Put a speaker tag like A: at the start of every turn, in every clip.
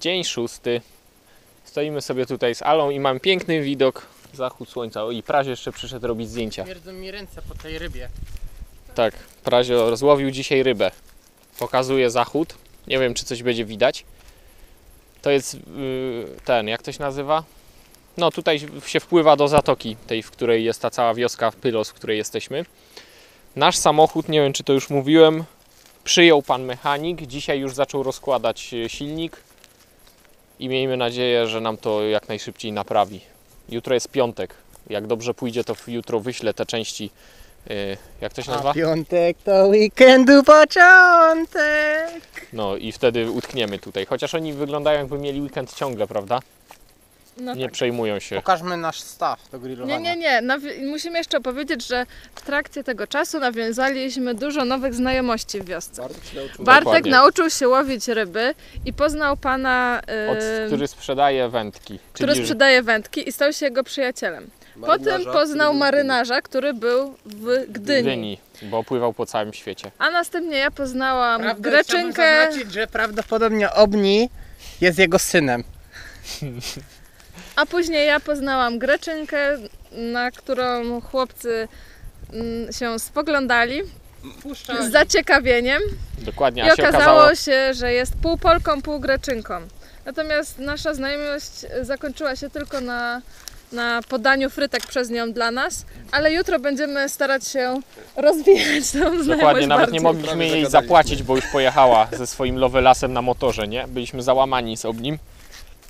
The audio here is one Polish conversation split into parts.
A: Dzień szósty. Stoimy sobie tutaj z Alą i mam piękny widok. Zachód słońca. O i Prazio jeszcze przyszedł robić zdjęcia.
B: Śmierdzą mi ręce po tej rybie.
A: Tak, Prazio rozłowił dzisiaj rybę. Pokazuje zachód. Nie wiem, czy coś będzie widać. To jest yy, ten, jak to się nazywa? No tutaj się wpływa do zatoki, tej, w której jest ta cała wioska Pylos, w której jesteśmy. Nasz samochód, nie wiem czy to już mówiłem, przyjął pan mechanik. Dzisiaj już zaczął rozkładać e, silnik i miejmy nadzieję, że nam to jak najszybciej naprawi. Jutro jest piątek. Jak dobrze pójdzie, to jutro wyślę te części. yy, Jak to się nazywa?
B: A piątek to weekendu początek.
A: No i wtedy utkniemy tutaj. Chociaż oni wyglądają jakby mieli weekend ciągle, prawda?
C: No
A: Nie
C: tak.
A: przejmują się.
B: Pokażmy nasz staw do grillowania.
C: Nie, nie, nie. Nawi- musimy jeszcze powiedzieć, że w trakcie tego czasu nawiązaliśmy dużo nowych znajomości w wiosce. Bartek
A: Dokładnie.
C: nauczył się łowić ryby i poznał pana, yy,
A: Od, który sprzedaje wędki.
C: który
A: czyli
C: sprzedaje wędki i stał się jego przyjacielem. Potem poznał marynarza, który był w Gdyni.
A: Gdyni, bo pływał po całym świecie.
C: A następnie ja poznałam
B: Prawda,
C: Greczynkę.
B: Chciałbym zaznaczyć, że prawdopodobnie Obni jest jego synem.
C: A później ja poznałam Greczynkę, na którą chłopcy mm, się spoglądali z zaciekawieniem
A: Dokładnie,
C: i
A: a się
C: okazało
A: okazało,
C: się, że jest pół Polką, pół Greczynką. Natomiast nasza znajomość zakończyła się tylko na, na podaniu frytek przez nią dla nas, ale jutro będziemy starać się rozwijać tą znajomość
A: dokładnie, nawet
C: bardziej.
A: nie mogliśmy jej zapłacić, bo już pojechała ze swoim lovelasem na motorze, nie? Byliśmy załamani z obnim.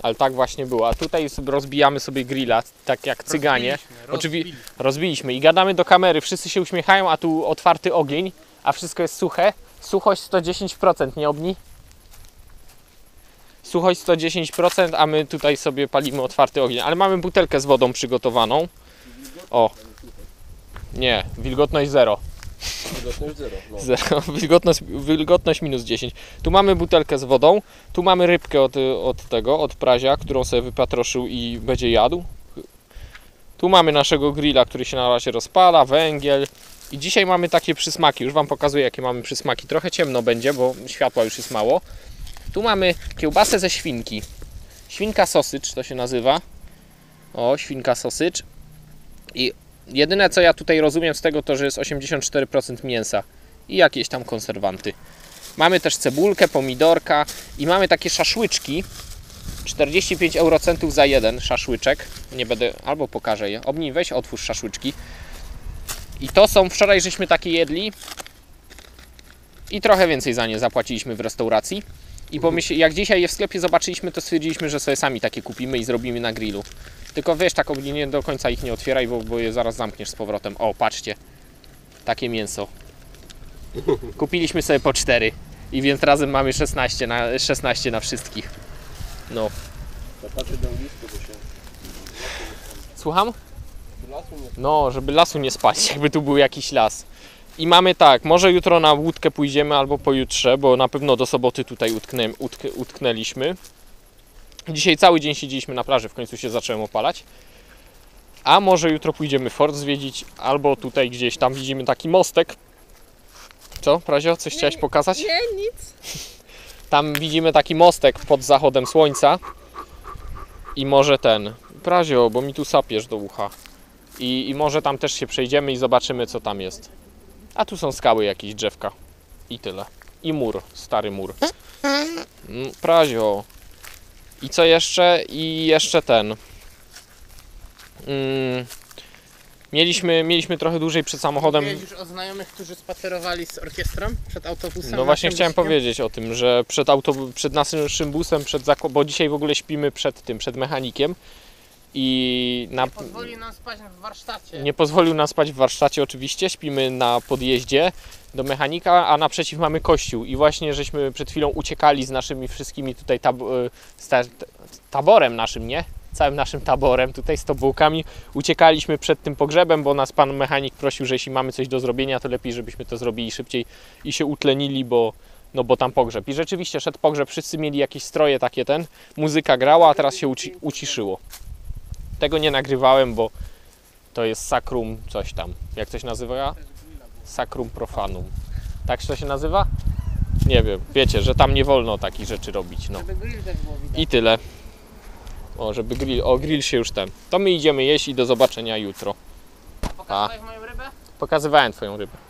A: Ale tak właśnie było. A tutaj rozbijamy sobie grilla, tak jak cyganie. Oczywi- rozbiliśmy i gadamy do kamery, wszyscy się uśmiechają, a tu otwarty ogień, a wszystko jest suche. Suchość 110%, nie obni? Suchość 110%, a my tutaj sobie palimy otwarty ogień, ale mamy butelkę z wodą przygotowaną. O. Nie, wilgotność 0. Zero. Wilgotność, wilgotność minus 10. Tu mamy butelkę z wodą, tu mamy rybkę od, od tego, od prazia, którą sobie wypatroszył i będzie jadł. Tu mamy naszego grilla, który się na razie rozpala, węgiel. I dzisiaj mamy takie przysmaki. Już Wam pokazuję, jakie mamy przysmaki. Trochę ciemno będzie, bo światła już jest mało. Tu mamy kiełbasę ze świnki. Świnka sosycz to się nazywa. O, świnka sosycz. I jedyne co ja tutaj rozumiem z tego to, że jest 84% mięsa i jakieś tam konserwanty. Mamy też cebulkę, pomidorka i mamy takie szaszłyczki. 45 eurocentów za jeden szaszłyczek. Nie będę, albo pokażę je. Obnij, weź otwórz szaszłyczki. I to są, wczoraj żeśmy takie jedli i trochę więcej za nie zapłaciliśmy w restauracji. I pomyśl, jak dzisiaj je w sklepie zobaczyliśmy, to stwierdziliśmy, że sobie sami takie kupimy i zrobimy na grillu. Tylko wiesz, tak nie do końca ich nie otwieraj, bo, bo je zaraz zamkniesz z powrotem. O, patrzcie. Takie mięso. Kupiliśmy sobie po 4. I więc razem mamy 16 na, 16 na wszystkich. No. Słucham? No, żeby lasu nie spać, jakby tu był jakiś las. I mamy tak, może jutro na łódkę pójdziemy albo pojutrze, bo na pewno do soboty tutaj utknę, utk, utknęliśmy. Dzisiaj cały dzień siedzieliśmy na plaży, w końcu się zacząłem opalać. A może jutro pójdziemy fort zwiedzić, albo tutaj gdzieś tam widzimy taki mostek. Co, Prazio, coś chciałeś pokazać?
C: Nie, nic.
A: Tam widzimy taki mostek pod zachodem słońca. I może ten. Prazio, bo mi tu sapiesz do ucha. I, I może tam też się przejdziemy i zobaczymy, co tam jest. A tu są skały, jakieś drzewka. I tyle. I mur, stary mur. Mm, Prazio. I co jeszcze? I jeszcze ten. Mm, mieliśmy, mieliśmy trochę dłużej przed samochodem.
B: Mówiłeś już o znajomych, którzy spacerowali z orkiestrą przed autobusem.
A: No właśnie chciałem powiedzieć o tym, że przed, autobu- przed naszym busem, przed zako- bo dzisiaj w ogóle śpimy przed tym, przed mechanikiem i na,
B: Nie pozwoli nam spać w warsztacie.
A: nie pozwolił nam spać w warsztacie oczywiście, śpimy na podjeździe do mechanika, a naprzeciw mamy kościół i właśnie żeśmy przed chwilą uciekali z naszymi wszystkimi tutaj tab- y, taborem naszym, nie? Całym naszym taborem tutaj z tobułkami uciekaliśmy przed tym pogrzebem, bo nas pan mechanik prosił, że jeśli mamy coś do zrobienia, to lepiej, żebyśmy to zrobili szybciej i się utlenili, bo, no bo tam pogrzeb. I rzeczywiście szedł pogrzeb, wszyscy mieli jakieś stroje takie ten, muzyka grała, a teraz się uci- uciszyło. Tego nie nagrywałem, bo to jest sakrum coś tam. Jak to się nazywa? Sakrum profanum. Tak to się nazywa? Nie wiem, wiecie, że tam nie wolno takich rzeczy robić, no. I tyle. O, żeby grill, o grill się już ten. To my idziemy jeść i do zobaczenia jutro.
B: Pokazałeś moją rybę?
A: Pokazywałem twoją rybę.